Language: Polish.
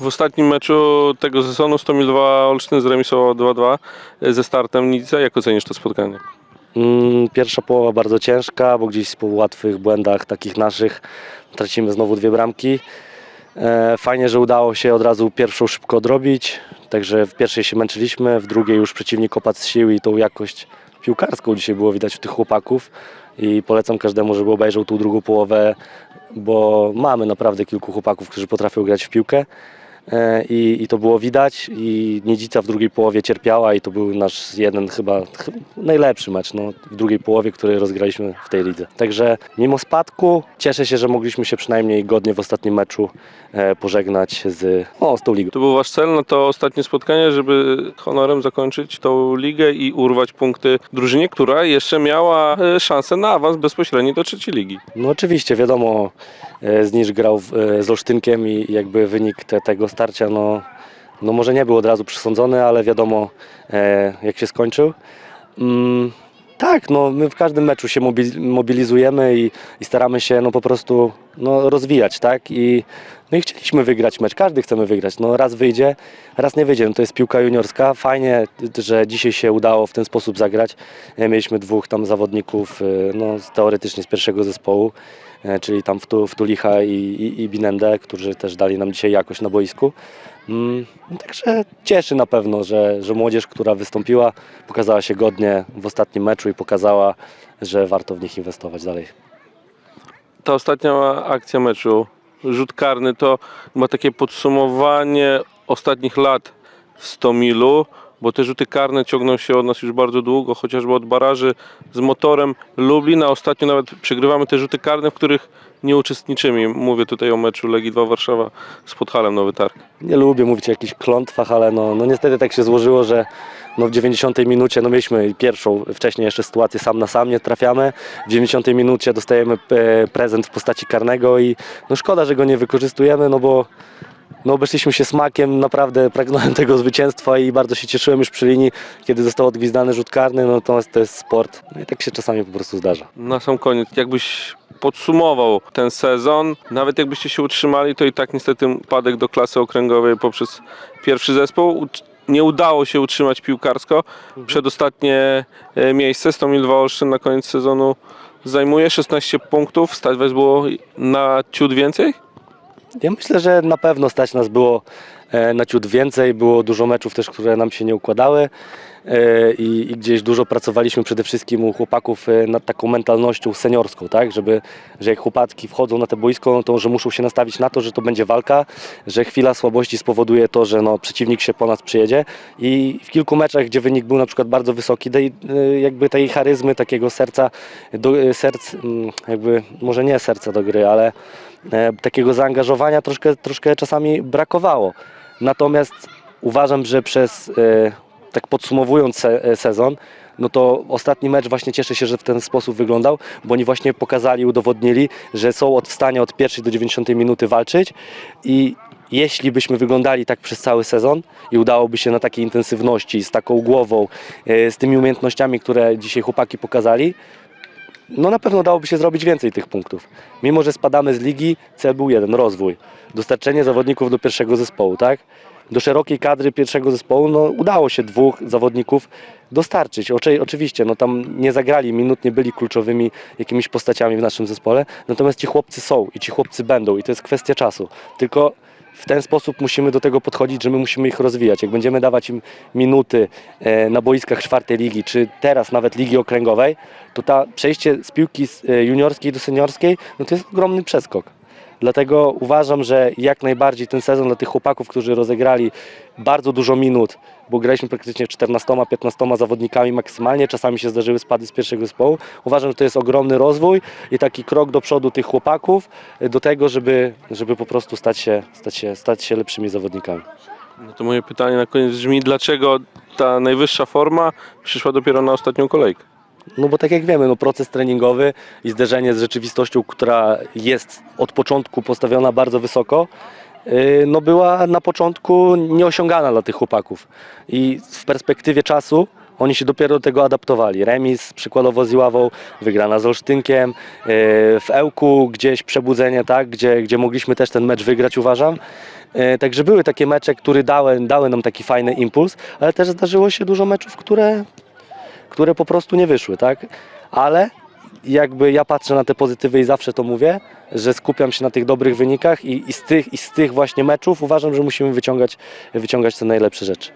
W ostatnim meczu tego sezonu Stomil-2 Olsztyn zremisował 2-2 ze startem Nidzica. Jak ocenisz to spotkanie? Mm, Pierwsza połowa bardzo ciężka, bo gdzieś po łatwych błędach takich naszych tracimy znowu dwie bramki. E, Fajnie, że udało się od razu pierwszą szybko odrobić, także w pierwszej się męczyliśmy, w drugiej już przeciwnik opadł z sił i tą jakość piłkarską dzisiaj było widać u tych chłopaków i polecam każdemu, żeby obejrzał tą drugą połowę, bo mamy naprawdę kilku chłopaków, którzy potrafią grać w piłkę. E, I, I to było widać i Niedzica w drugiej połowie cierpiała i to był nasz jeden chyba ch- najlepszy mecz no, w drugiej połowie, który rozgraliśmy w tej lidze. Także mimo spadku cieszę się, że mogliśmy się przynajmniej godnie w ostatnim meczu e, pożegnać z, o, z tą ligą. To był wasz cel na to ostatnie spotkanie, żeby honorem zakończyć tą ligę i urwać punkty drużynie, która jeszcze miała e, szansę na awans bezpośredni do trzeciej ligi. No oczywiście, wiadomo, e, Znisz grał w, e, z Olsztynkiem i jakby wynik te, tego starcia, no, no może nie był od razu przesądzony, ale wiadomo e, jak się skończył. Mm, tak, no my w każdym meczu się mobi- mobilizujemy i, i staramy się no po prostu no, rozwijać, tak? I, no i chcieliśmy wygrać mecz, każdy chcemy wygrać. No raz wyjdzie, raz nie wyjdzie. No, to jest piłka juniorska. Fajnie, że dzisiaj się udało w ten sposób zagrać. E, Mieliśmy dwóch tam zawodników, e, no teoretycznie z pierwszego zespołu, czyli tam Wtu- Wtulicha i, i, i Binendę, którzy też dali nam dzisiaj jakość na boisku. Mm, Także cieszy na pewno, że, że młodzież, która wystąpiła, pokazała się godnie w ostatnim meczu i pokazała, że warto w nich inwestować dalej. Ta ostatnia akcja meczu, rzut karny, to ma takie podsumowanie ostatnich lat w Stomilu, bo te rzuty karne ciągną się od nas już bardzo długo, chociażby od baraży z motorem Lublin, a ostatnio nawet przegrywamy te rzuty karne, w których nie uczestniczymy. Mówię tutaj o meczu Legii 2 Warszawa z Podhalem Nowy Targ. Nie lubię mówić o jakichś klątwach, ale no, no niestety tak się złożyło, że no w 90 minucie, no mieliśmy pierwszą wcześniej jeszcze sytuację sam na sam nie trafiamy. W 90 minucie dostajemy e, prezent w postaci karnego i no szkoda, że go nie wykorzystujemy, no bo no obeszliśmy się smakiem, naprawdę pragnąłem tego zwycięstwa i bardzo się cieszyłem już przy linii, kiedy został odgwizdany rzut karny, no natomiast to jest sport no i tak się czasami po prostu zdarza. Na sam koniec, jakbyś podsumował ten sezon, nawet jakbyście się utrzymali, to i tak niestety upadek do klasy okręgowej poprzez pierwszy zespół. Nie udało się utrzymać piłkarsko. Przedostatnie e, miejsce, Stomil 2 Olsztyn na koniec sezonu zajmuje 16 punktów. Stać was było na ciut więcej? Ja myślę, że na pewno stać nas było na ciut więcej. Było dużo meczów też, które nam się nie układały e, i, i gdzieś dużo pracowaliśmy przede wszystkim u chłopaków e, nad taką mentalnością seniorską, tak? Żeby, że jak chłopaki wchodzą na te boisko, no to że muszą się nastawić na to, że to będzie walka, że chwila słabości spowoduje to, że no, przeciwnik się po nas przyjedzie i w kilku meczach, gdzie wynik był na przykład bardzo wysoki, tej, e, jakby tej charyzmy, takiego serca, do, e, serc, mm, jakby może nie serca do gry, ale e, takiego zaangażowania troszkę, troszkę czasami brakowało. Natomiast uważam, że przez, e, tak podsumowując e, sezon, no to ostatni mecz właśnie cieszę się, że w ten sposób wyglądał, bo oni właśnie pokazali, udowodnili, że są od w stanie od pierwszej do 90 minuty walczyć i jeśli byśmy wyglądali tak przez cały sezon i udałoby się na takiej intensywności, z taką głową, e, z tymi umiejętnościami, które dzisiaj chłopaki pokazali, no na pewno dałoby się zrobić więcej tych punktów. Mimo, że spadamy z ligi, cel był jeden, rozwój. Dostarczenie zawodników do pierwszego zespołu, tak? Do szerokiej kadry pierwszego zespołu, no udało się dwóch zawodników dostarczyć. Oczy, oczywiście, no tam nie zagrali minut, nie byli kluczowymi jakimiś postaciami w naszym zespole, natomiast ci chłopcy są i ci chłopcy będą i to jest kwestia czasu. Tylko w ten sposób musimy do tego podchodzić, że my musimy ich rozwijać. Jak będziemy dawać im minuty e, na boiskach czwartej ligi, czy teraz nawet ligi okręgowej, to ta przejście z piłki e, juniorskiej do seniorskiej, no to jest ogromny przeskok. Dlatego uważam, że jak najbardziej ten sezon dla tych chłopaków, którzy rozegrali bardzo dużo minut, bo graliśmy praktycznie 14-15 zawodnikami maksymalnie, czasami się zdarzyły spady z pierwszego zespołu. Uważam, że to jest ogromny rozwój i taki krok do przodu tych chłopaków do tego, żeby, żeby po prostu stać się, stać, się, stać się lepszymi zawodnikami. No to moje pytanie na koniec brzmi, dlaczego ta najwyższa forma przyszła dopiero na ostatnią kolejkę? No bo tak jak wiemy, no proces treningowy i zderzenie z rzeczywistością, która jest od początku postawiona bardzo wysoko, yy, no była na początku nieosiągana dla tych chłopaków. I w perspektywie czasu Oni się dopiero do tego adaptowali. Remis przykładowo z Iławą, wygrana z Olsztynkiem, yy, w Ełku gdzieś przebudzenie, tak, gdzie, gdzie mogliśmy też ten mecz wygrać, uważam. Yy, Także były takie mecze, które dały, dały nam taki fajny impuls, ale też zdarzyło się dużo meczów, które, które po prostu nie wyszły, tak? Ale jakby ja patrzę na te pozytywy i zawsze to mówię, że skupiam się na tych dobrych wynikach i, i, z, tych, i z tych właśnie meczów uważam, że musimy wyciągać, wyciągać te najlepsze rzeczy.